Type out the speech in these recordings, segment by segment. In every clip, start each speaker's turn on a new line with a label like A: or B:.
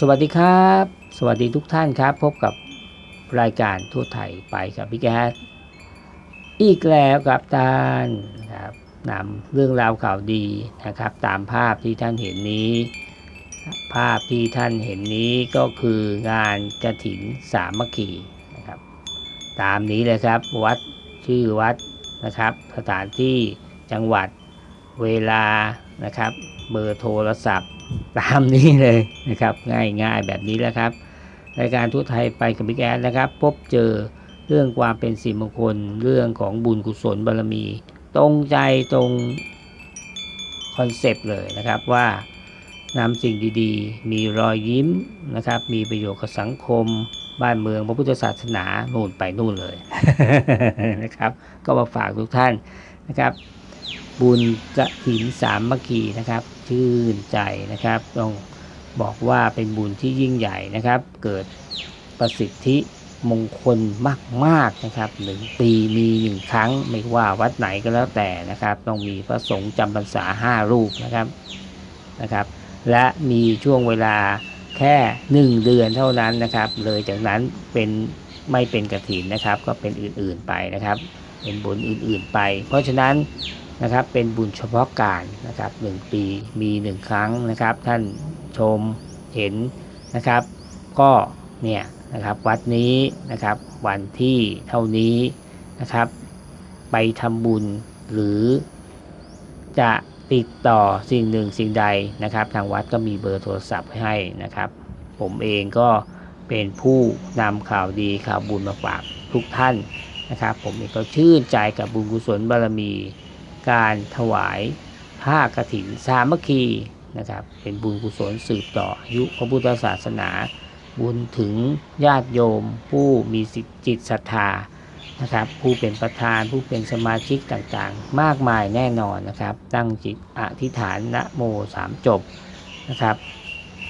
A: สวัสดีครับ สวัสดีทุกท่านครับ พบกับรายการทั่วไทยไปกับพี่แก๊สอีกแล้วกับท่านครับนำเรื่องราวข่าวดีนะครับ ตามภาพที่ท่านเห็นนี้ ภาพที่ท่านเห็นนี้ก็คืองานกระถินสามัคคีนะครับ ตามนี้เลยครับวัดชื่อวัดนะครับ สถานที่จังหวัดเวลานะครับ เบอร์โทรศัพท์ตามนี้เลยนะครับ ง่ายๆแบบนี้แหล้วครับรายการทุกไทยไปกับบิ๊กแอดนะครับ พบเจอเรื่องความเป็นสิมงคล เรื่องของบุญกุศลบารมี ตรงใจตรงคอนเซปต์เลยนะครับว่านำสิ่งดีๆ มีรอยยิ้มนะครับ มีประโยชน์กับสังคม บ้านเมืองพระพุทธศาสนานู่นไปนู่นเลยนะครับ ก็มาฝากทุกท่านนะครับ บุญกระถินสามมัคคีนะครับ ชื่นใจนะครับ ต้องบอกว่าเป็นบุญที่ยิ่งใหญ่นะครับ เกิดประสิทธิมงคลมากๆนะครับหนึ่งปีมีหนึ่งครั้งไม่ว่าวัดไหนก็แล้วแต่นะครับ ต้องมีพระสงฆ์จำพรรษาห้ารูปนะครับนะครับ และมีช่วงเวลาแค่หนึ่งเดือนเท่านั้นนะครับ เลยจากนั้นเป็นไม่เป็นกระถินนะครับ ก็เป็นอื่นๆไปนะครับ เป็นบุญอื่นๆไป เพราะฉะนั้น นะครับ เป็นบุญเฉพาะการนะครับหนึ่งปีมีหนึ่งครั้งนะครับ ท่านชมเห็นนะครับ ก็เนี่ยนะครับวัดนี้นะครับวันที่เท่านี้นะครับ ไปทำบุญหรือจะติดต่อสิ่งหนึ่งสิ่งใดนะครับ ทางวัดก็มีเบอร์โทรศัพท์ให้นะครับ ผมเองก็เป็นผู้นำข่าวดีข่าวบุญมาฝากทุกท่านนะครับ ผมเองก็ชื่นใจกับบุญกุศลบารมี การถวายผ้ากฐินสามัคคีนะครับ เป็นบุญกุศลสืบต่ออายุพระพุทธศาสนา บุญถึงญาติโยม ผู้มีจิตศรัทธานะครับ ผู้เป็นประธานผู้เป็นสมาชิกต่างๆ มากมายแน่นอนนะครับ ตั้งจิตอธิษฐานนะโมสามจบนะครับ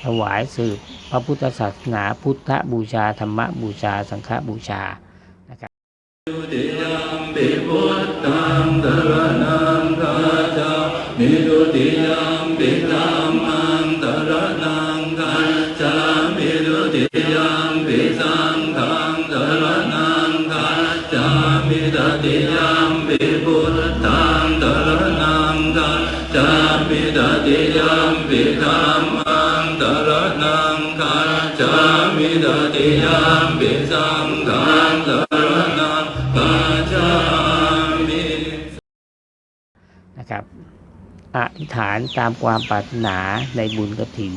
A: ถวายสืบพระพุทธศาสนาพุทธบูชา ธรรมบูชา สังฆบูชา
B: ติยัม ติยัมปิธัมมังตรณังคาจามิดุติยัมปิสังฆังตรณังคาจามิดติยัมปิพุทธังตรณังคาจามิดติยัมปิธัมมังตรณังคาจามิดติยัมปิสังฆังตรณังกาจามิ
A: นะครับ อธิษฐานตามความปรารถนาในบุญกฐิน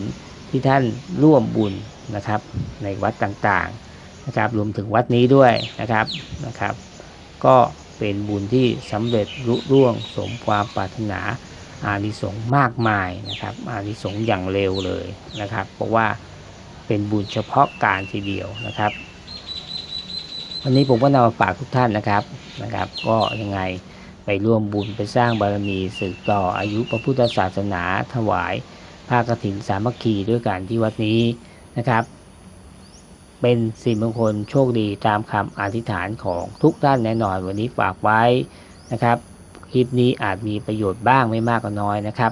A: ที่ท่านร่วมบุญนะครับ ในวัดต่างๆนะครับ รวมถึงวัดนี้ด้วยนะครับนะครับ ก็เป็นบุญที่สำเร็จรุร่วงสมความปรารถนาอานิสงส์มากมายนะครับ อานิสงส์อย่างเร็วเลยนะครับ เพราะว่าเป็นบุญเฉพาะการทีเดียวนะครับ วันนี้ผมก็นำมาฝากทุกท่านนะครับนะครับ ก็ยังไง ไปร่วมบุญไปสร้างบารมีสืบต่ออายุพระพุทธศาสนาถวายผ้ากฐินสามัคคีด้วยกันที่วัดนี้นะครับ เป็นสิริมงคลโชคดีตามคำอธิษฐานของทุกท่านแน่นอนวันนี้ฝากไว้นะครับ คลิปนี้อาจมีประโยชน์บ้างไม่มากก็น้อยนะครับ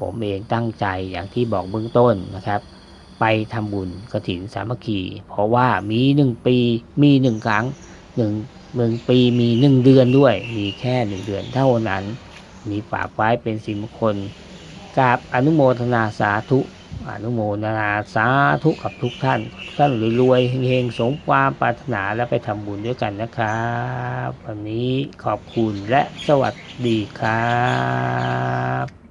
A: ผมเองตั้งใจอย่างที่บอกเบื้องต้นนะครับ ไปทำบุญกฐินสามัคคี เพราะว่ามีหนึ่งปีมีหนึ่งครั้งหนึ่ง หนึ่งปีมีหนึ่งเดือนด้วย มีแค่หนึ่งเดือนเท่านั้น มีฝากไว้เป็นสิมงคลกราบอนุโมทนาสาธุ อนุโมทนาสาธุกับทุกท่าน ท่านรวยๆเฮงๆสมความปรารถนาและไปทำบุญด้วยกันนะครับ วันนี้ขอบคุณและสวัสดีครับ